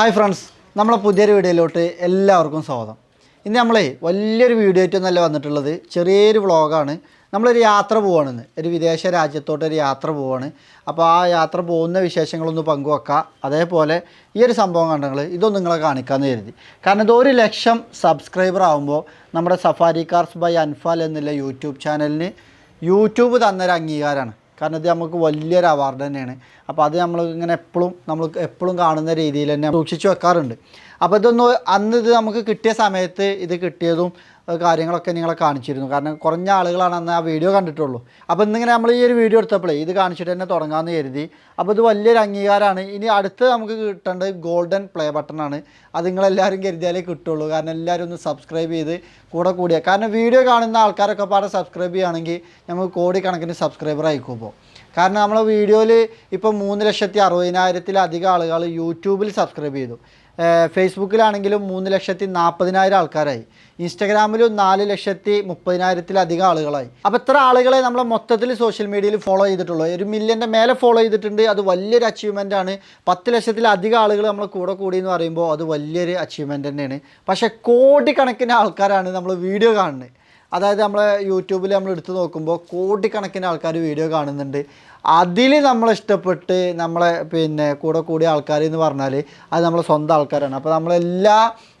Hi friends നമ്മളെ പുതിയൊരു വീഡിയോയിലോട്ട് എല്ലാവർക്കും സ്വാഗതം. ഇന്ന് നമ്മളെ വലിയൊരു വീഡിയോ ആയിട്ടൊന്നല്ല വന്നിട്ടുള്ളത് ചെറിയൊരു വ്ളോഗാണ്. നമ്മളൊരു യാത്ര പോവാണെന്ന്. ഒരു വിദേശ രാജ്യത്തോട്ടൊരു യാത്ര പോവാണ്. അപ്പോൾ ആ യാത്ര പോകുന്ന വിശേഷങ്ങളൊന്ന് പങ്കുവെക്കുക അതേപോലെ ഈ ഒരു സംഭവം കണ്ടങ്ങൾ ഇതൊന്നും നിങ്ങളെ കാണിക്കാമെന്ന് കരുതി. കാരണം ഇത് ഒരു ലക്ഷം സബ്സ്ക്രൈബർ ആകുമ്പോൾ നമ്മുടെ സഫാരി കാർസ് ബൈ അൻഫാൽ എന്നുള്ള യൂട്യൂബ് ചാനലിന് യൂട്യൂബ് തന്നൊരു അംഗീകാരമാണ്. കാരണം ഇത് നമുക്ക് വലിയൊരു അവാർഡ് തന്നെയാണ്. അപ്പോൾ അത് നമ്മൾ ഇങ്ങനെ എപ്പോഴും നമ്മൾ എപ്പോഴും കാണുന്ന രീതിയിൽ തന്നെ സൂക്ഷിച്ച് വെക്കാറുണ്ട്. അപ്പോൾ ഇതൊന്ന് അന്ന് ഇത് നമുക്ക് കിട്ടിയ സമയത്ത് ഇത് കിട്ടിയതും കാര്യങ്ങളൊക്കെ നിങ്ങളെ കാണിച്ചിരുന്നു. കാരണം കുറഞ്ഞ ആളുകളാണ് അന്ന് ആ വീഡിയോ കണ്ടിട്ടുള്ളൂ. അപ്പോൾ ഇന്നിങ്ങനെ നമ്മൾ ഈ ഒരു വീഡിയോ എടുത്തപ്പോഴേ ഇത് കാണിച്ചിട്ട് തന്നെ തുടങ്ങാമെന്ന് കരുതി. അപ്പോൾ ഇത് വലിയൊരു അംഗീകാരമാണ് ഇനി അടുത്ത് നമുക്ക് കിട്ടേണ്ടത് ഗോൾഡൻ പ്ലേ ബട്ടണാണ്. അത് നിങ്ങളെല്ലാവരും കരുതിയാലേ കിട്ടുള്ളൂ. കാരണം എല്ലാവരും ഒന്ന് സബ്സ്ക്രൈബ് ചെയ്ത് കൂടെ കൂടിയ. കാരണം വീഡിയോ കാണുന്ന ആൾക്കാരൊക്കെ പാടെ സബ്സ്ക്രൈബ് ചെയ്യുകയാണെങ്കിൽ നമുക്ക് കോടിക്കണക്കിന് സബ്സ്ക്രൈബർ ആയിക്കുമ്പോൾ കാരണം നമ്മളെ വീഡിയോയിൽ ഇപ്പോൾ മൂന്ന് ലക്ഷത്തി അറുപതിനായിരത്തിലധികം ആളുകൾ യൂട്യൂബിൽ സബ്സ്ക്രൈബ് ചെയ്തു. ഫേസ്ബുക്കിലാണെങ്കിലും മൂന്ന് ലക്ഷത്തി നാൽപ്പതിനായിരം ആൾക്കാരായി. ഇൻസ്റ്റഗ്രാമിലും നാല് ലക്ഷത്തി മുപ്പതിനായിരത്തിലധികം ആളുകളായി. അപ്പോൾ ഇത്ര ആളുകളെ നമ്മൾ മൊത്തത്തിൽ സോഷ്യൽ മീഡിയയിൽ ഫോളോ ചെയ്തിട്ടുള്ളൂ. ഒരു മില്യന്റെ മേലെ ഫോളോ ചെയ്തിട്ടുണ്ട്. അത് വലിയൊരു അച്ചീവ്മെന്റ് ആണ്. പത്ത് ലക്ഷത്തിലധികം ആളുകൾ നമ്മൾ കൂടെ കൂടി എന്ന് പറയുമ്പോൾ അത് വലിയൊരു അച്ചീവ്മെന്റ് തന്നെയാണ്. പക്ഷേ കോടിക്കണക്കിന് ആൾക്കാരാണ് നമ്മൾ വീഡിയോ കാണുന്നത്. അതായത് നമ്മളെ യൂട്യൂബിൽ നമ്മൾ എടുത്തു നോക്കുമ്പോൾ കോടിക്കണക്കിന് ആൾക്കാർ വീഡിയോ കാണുന്നുണ്ട്. അതിൽ നമ്മൾ ഇഷ്ടപ്പെട്ട് നമ്മളെ പിന്നെ കൂടെ കൂടിയ ആൾക്കാർ എന്ന് പറഞ്ഞാൽ അത് നമ്മളെ സ്വന്തം ആൾക്കാരാണ്. അപ്പോൾ നമ്മളെല്ലാ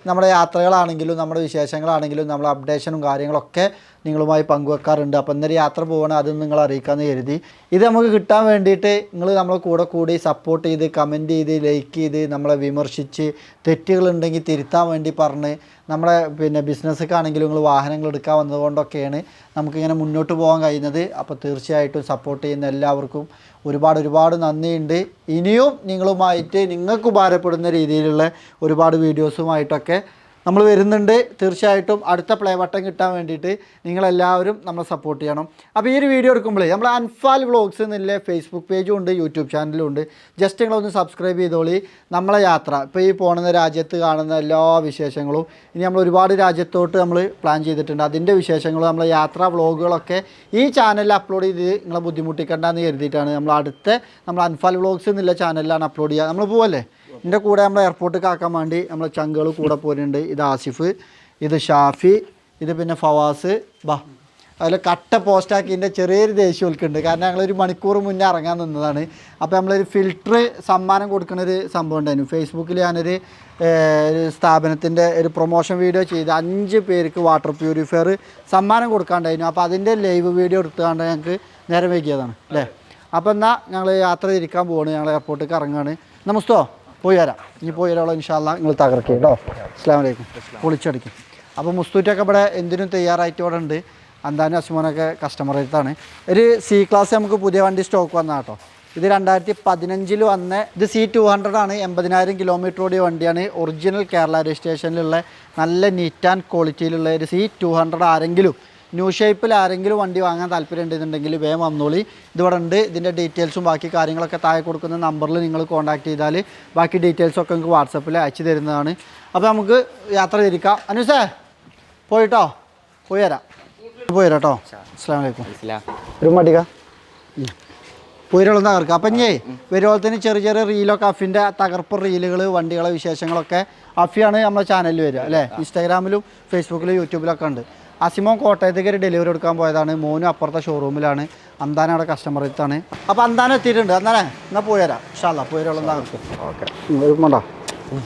നമ്മുടെ യാത്രകളാണെങ്കിലും നമ്മുടെ വിശേഷങ്ങളാണെങ്കിലും നമ്മളെ അപ്ഡേഷനും കാര്യങ്ങളൊക്കെ നിങ്ങളുമായി പങ്കുവെക്കാറുണ്ട്. അപ്പോൾ ഇന്നൊരു യാത്ര പോകണം അത് നിങ്ങൾ അറിയിക്കാമെന്ന് കരുതി. ഇത് നമുക്ക് കിട്ടാൻ വേണ്ടിയിട്ട് നിങ്ങൾ നമ്മളെ കൂടെ കൂടി സപ്പോർട്ട് ചെയ്ത് കമന്റ് ചെയ്ത് ലൈക്ക് ചെയ്ത് നമ്മളെ വിമർശിച്ച് തെറ്റുകളുണ്ടെങ്കിൽ തിരുത്താൻ വേണ്ടി പറഞ്ഞ് നമ്മളെ പിന്നെ ബിസിനസ്സൊക്കെയാണെങ്കിലും നിങ്ങൾ വാഹനങ്ങൾ എടുക്കാൻ വന്നതുകൊണ്ടൊക്കെയാണ് നമുക്കിങ്ങനെ മുന്നോട്ട് പോകാൻ കഴിയുന്നത്. അപ്പോൾ തീർച്ചയായിട്ടും സപ്പോർട്ട് ചെയ്യുന്ന എല്ലാവർക്കും ഒരുപാട് ഒരുപാട് നന്ദിയുണ്ട്. ഇനിയും നിങ്ങളുമായിട്ട് നിങ്ങൾക്ക് ഉപകാരപ്പെടുന്ന രീതിയിലുള്ള ഒരുപാട് വീഡിയോസുമായിട്ടൊക്കെ നമ്മൾ വരുന്നുണ്ട്. തീർച്ചയായിട്ടും അടുത്ത പ്ലേ ബട്ടൺ കിട്ടാൻ വേണ്ടിയിട്ട് നിങ്ങളെല്ലാവരും നമ്മളെ സപ്പോർട്ട് ചെയ്യണം. അപ്പോൾ ഈ ഒരു വീഡിയോ എടുക്കുമ്പോഴേ നമ്മൾ അൻഫാൽ വ്ളോഗ്സ് എന്നുള്ള ഫേസ്ബുക്ക് പേജും ഉണ്ട് യൂട്യൂബ് ചാനലും ഉണ്ട്. ജസ്റ്റ് നിങ്ങളൊന്ന് സബ്സ്ക്രൈബ് ചെയ്തോളി. നമ്മളെ യാത്ര ഇപ്പോൾ ഈ പോകുന്ന രാജ്യത്ത് കാണുന്ന എല്ലാ വിശേഷങ്ങളും ഇനി നമ്മൾ ഒരുപാട് രാജ്യത്തോട്ട് നമ്മൾ പ്ലാൻ ചെയ്തിട്ടുണ്ട്. അതിന്റെ വിശേഷങ്ങളും നമ്മളെ യാത്രാ വ്ളോഗുകളൊക്കെ ഈ ചാനലിൽ അപ്ലോഡ് ചെയ്ത് നിങ്ങളെ ബുദ്ധിമുട്ടിക്കണ്ടെന്ന് കരുതിയിട്ടാണ് നമ്മൾ അടുത്ത നമ്മൾ അൻഫാൽ വ്ളോഗ്സ് എന്നുള്ള ചാനലിലാണ് അപ്ലോഡ് ചെയ്യുക നമ്മൾ പോവല്ലേ? എന്റെ കൂടെ നമ്മൾ എയർപോർട്ടിൽ കാക്കാൻ വേണ്ടി നമ്മൾ ചങ്കുകൾ കൂടെ പോരുന്നുണ്ട്. ഇത് ആസിഫ് ഇത് ഷാഫി ഇത് പിന്നെ ഫവാസ്. ബാ അതിൽ കട്ട പോസ്റ്റാക്കിന്റെ ചെറിയൊരു ദേഷ്യമൊക്കെ കാരണം ഞങ്ങളൊരു മണിക്കൂർ മുന്നേ ഇറങ്ങാൻ നിന്നതാണ്. അപ്പോൾ നമ്മളൊരു ഫിൽറ്റർ സമ്മാനം കൊടുക്കുന്ന ഒരു സംഭവം ഉണ്ടായിരുന്നു. ഫേസ്ബുക്കിൽ ഞാനൊരു സ്ഥാപനത്തിന്റെ ഒരു പ്രൊമോഷൻ വീഡിയോ ചെയ്ത് അഞ്ച് പേർക്ക് വാട്ടർ പ്യൂരിഫയർ സമ്മാനം കൊടുക്കാണ്ടായിരുന്നു. അപ്പോൾ അതിന്റെ ലൈവ് വീഡിയോ എടുത്തുകൊണ്ട് ഞങ്ങൾക്ക് നേരം വൈകിയതാണ്. അല്ലേ? അപ്പോൾ എന്നാൽ ഞങ്ങൾ യാത്ര തിരിക്കാൻ പോവാണ്. ഞങ്ങൾ എയർപോർട്ടിലേക്ക് ഇറങ്ങുകയാണ് നമസ്തോ. പോയി വരാം ഇനി പോയി വരാളോ ഇൻഷാല്ല നിങ്ങൾ തകർക്കുക കേട്ടോ അസ്സാം വലൈക്കും പൊളിച്ചടിക്കും അപ്പോൾ മുസ്തൂറ്റൊക്കെ ഇവിടെ എന്തിനും തയ്യാറായിട്ട് ഇവിടെ ഉണ്ട്. അന്താനും അസ്മോനൊക്കെ കസ്റ്റമർ അടുത്താണ്. ഒരു സി ക്ലാസ് നമുക്ക് പുതിയ വണ്ടി സ്റ്റോക്ക് വന്നാൽ കേട്ടോ ഇത് രണ്ടായിരത്തി പതിനഞ്ചിൽ വന്ന ഇത് സി ടു ഹൺഡ്രഡ് ആണ്. എൺപതിനായിരം കിലോമീറ്റർ ഓടിയ വണ്ടിയാണ്. ഒറിജിനൽ കേരള രജിസ്ട്രേഷനിലുള്ള നല്ല നീറ്റ് ആൻഡ് ക്വാളിറ്റിയിലുള്ള ഒരു സി ടു ഹൺഡ്രഡ് ആരെങ്കിലും ന്യൂ ഷേപ്പിൽ ആരെങ്കിലും വണ്ടി വാങ്ങാൻ താല്പര്യം ഉണ്ടെന്നുണ്ടെങ്കിൽ വേഗം വന്നോളി. ഇതിവിടെ ഉണ്ട്. ഇതിന്റെ ഡീറ്റെയിൽസും ബാക്കി കാര്യങ്ങളൊക്കെ താഴെ കൊടുക്കുന്ന നമ്പറിൽ നിങ്ങൾ കോൺടാക്ട് ചെയ്താൽ ബാക്കി ഡീറ്റെയിൽസൊക്കെ നിങ്ങൾക്ക് വാട്സപ്പിൽ അയച്ചു തരുന്നതാണ്. അപ്പോൾ നമുക്ക് യാത്ര തിരിക്കാം. അനുസേ പോയിട്ടോ? പോയി വരാം. പോയി വരാം കേട്ടോ. അസ്സാം വലൈക്കും ഒരു മടിക. പൂരകളും തകർക്കുക അപ്പം ഇഞ്ഞേ വരുമ്പോഴത്തേന് ചെറിയ ചെറിയ റീലൊക്കെ അഫിന്റെ തകർപ്പ് റീലുകൾ വണ്ടികളെ വിശേഷങ്ങളൊക്കെ അഫിയാണ് നമ്മുടെ ചാനലിൽ വരിക അല്ലേ? ഇൻസ്റ്റാഗ്രാമിലും ഫേസ്ബുക്കിലും യൂട്യൂബിലൊക്കെ ഉണ്ട്. അസിമോൻ കോട്ടയത്തേക്ക് ഒരു ഡെലിവറി എടുക്കാൻ പോയതാണ്. മോനും അപ്പുറത്തെ ഷോറൂമിലാണ് അന്താന അവിടെ കസ്റ്റമർ എത്താണ് അപ്പോൾ അന്താനം എത്തിയിട്ടുണ്ട്. അന്നാനെ എന്നാൽ പോയി തരാം പൂരകളും തകർക്കും ഓക്കെ വേണ്ടോ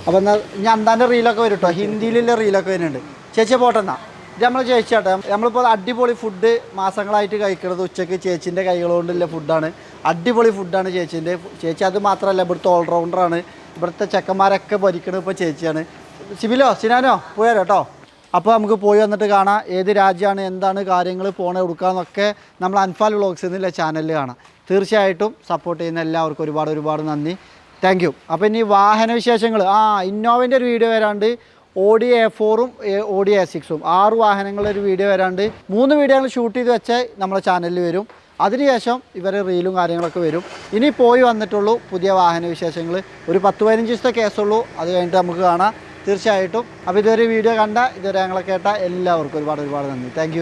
അപ്പോൾ എന്നാൽ ഞാൻ അന്താന്റെ റീലൊക്കെ വരും കേട്ടോ ഹിന്ദിയിലുള്ള റീലൊക്കെ വരുന്നുണ്ട്. ചേച്ചി പോട്ടെന്നാ ഇത് നമ്മൾ ചേച്ചിയാട്ടെ. നമ്മളിപ്പോൾ അടിപൊളി ഫുഡ് മാസങ്ങളായിട്ട് കഴിക്കുന്നത് ഉച്ചയ്ക്ക് ചേച്ചീന്റെ കൈകളുകൊണ്ടുള്ള ഫുഡാണ് അടിപൊളി ഫുഡാണ് ചേച്ചീന്റെ ചേച്ചി അത് മാത്രമല്ല ഇവിടുത്തെ ഓൾറൗണ്ടറാണ് ഇവിടുത്തെ ചെക്കന്മാരൊക്കെ ഭരിക്കുന്നത് ഇപ്പോൾ ചേച്ചിയാണ്. സിബിലോ സിനാനോ പോയാലോ കേട്ടോ അപ്പോൾ നമുക്ക് പോയി വന്നിട്ട് കാണാം. ഏത് രാജ്യമാണ് എന്താണ് കാര്യങ്ങൾ പോണെ കൊടുക്കാന്നൊക്കെ നമ്മൾ അൻഫാൽ വ്ളോഗ്സ് എന്നുള്ള ചാനലിൽ കാണാം. തീർച്ചയായിട്ടും സപ്പോർട്ട് ചെയ്യുന്ന എല്ലാവർക്കും ഒരുപാട് ഒരുപാട് നന്ദി. താങ്ക് യു അപ്പോൾ ഇനി വാഹന വിശേഷങ്ങൾ ആ ഇന്നോവന്റെ ഒരു വീഡിയോ വരാണ്ട്. ഓഡി എ ഫോറും ഓഡി എ സിക്സും ആറ് വാഹനങ്ങളുടെ ഒരു വീഡിയോ വരാണ്ട്. മൂന്ന് വീഡിയോകൾ ഷൂട്ട് ചെയ്ത് വെച്ചാൽ നമ്മുടെ ചാനലിൽ വരും. അതിനുശേഷം ഇവരെ റീലും കാര്യങ്ങളൊക്കെ വരും. ഇനി പോയി വന്നിട്ടുള്ളൂ പുതിയ വാഹന വിശേഷങ്ങൾ ഒരു പത്ത് പതിനഞ്ച് ദിവസത്തെ കേസുള്ളൂ അത് കഴിഞ്ഞിട്ട് നമുക്ക് കാണാം. തീർച്ചയായിട്ടും. അപ്പോൾ ഇതുവരെ വീഡിയോ കണ്ട ഇതുവരെ ഞങ്ങളെ കേട്ട എല്ലാവർക്കും ഒരുപാട് ഒരുപാട് നന്ദി. താങ്ക്